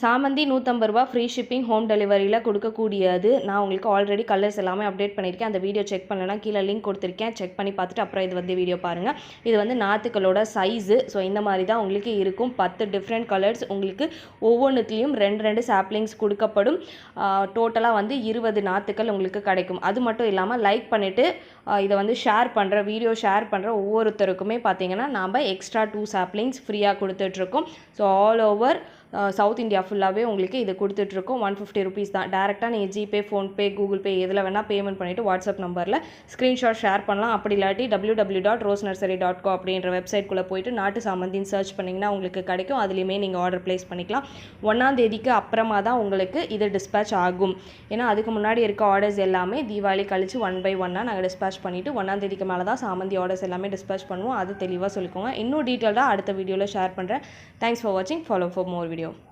சாமந்தி நூற்றம்பது ரூபா ஃப்ரீ ஷிப்பிங் ஹோம் டெலிவரியில் கொடுக்கக்கூடியது. நான் உங்களுக்கு ஆல்ரெடி கலர்ஸ் எல்லாமே அப்டேட் பண்ணியிருக்கேன். அந்த வீடியோ செக் பண்ணலன்னா கீழே லிங்க் கொடுத்துருக்கேன். செக் பண்ணி பார்த்துட்டு அப்புறம் இது வந்து வீடியோ பாருங்கள் இது வந்து நாற்றுக்களோட சைஸு ஸோ இந்த மாதிரி தான் உங்களுக்கு இருக்கும். பத்து டிஃப்ரெண்ட் கலர்ஸ் உங்களுக்கு ஒவ்வொன்றுத்துலேயும் ரெண்டு ரெண்டு சாப்ளிங்ஸ் கொடுக்கப்படும். டோட்டலாக வந்து இருபது நாற்றுக்கள் உங்களுக்கு கிடைக்கும். அது மட்டும் இல்லாமல் லைக் பண்ணிவிட்டு இதை வந்து ஷேர் பண்ணுற வீடியோ ஷேர் பண்ணுற ஒவ்வொருத்தருக்குமே பார்த்தீங்கன்னா நாம் எக்ஸ்ட்ரா டூ சாப்ளிங்ஸ் ஃப்ரீயாக கொடுத்துட்ருக்கோம் so all over south India ஃபுல்லாகவே உங்களுக்கு இது கொடுத்துட்ருக்கோம். ஒன் ஃபிஃப்டி ருபீஸ் தான். டேரெக்டாக நீங்கள் ஜிபே ஃபோன்பே கூகுள் பே எதில் வேணால் பேமெண்ட் பண்ணிவிட்டு வாட்ஸ்அப் நம்பரில் ஸ்க்ரீன்ஷாட் ஷேர் பண்ணலாம். அப்படி இல்லாட்டி W W dot rose nursery dot co அப்படின்ற வெப்சைட்குள்ளே போயிட்டு நாட்டு சாமந்தின்னு சர்ச் பண்ணிங்கன்னா உங்களுக்கு கிடைக்கும். அதுலேயுமே நீங்கள் ஆர்டர் ப்ளேஸ் பண்ணிக்கலாம். ஒன்றாம் தேதிக்கு அப்புறமா தான் உங்களுக்கு இது டிஸ்பேச் ஆகும். ஏன்னா அதுக்கு முன்னாடி இருக்க ஆர்டர்ஸ் எல்லாமே தீபாவளி கழித்து ஒன் பை ஒன்னாக நாங்கள் டிஸ்பேச் பண்ணிவிட்டு ஒன்றாம் தேதிக்கு மேலே தான் சாமந்தி ஆர்டர்ஸ் எல்லாமே டிஸ்பேச் பண்ணுவோம். அது தெளிவாக சொல்லிக்கோங்க. இன்னும் டீட்டெயிலாக அடுத்த வீடியோவில் ஷேர் பண்ணுறேன் தேங்க்ஸ் ஃபார் வாட்சிங் follow for more video prêmio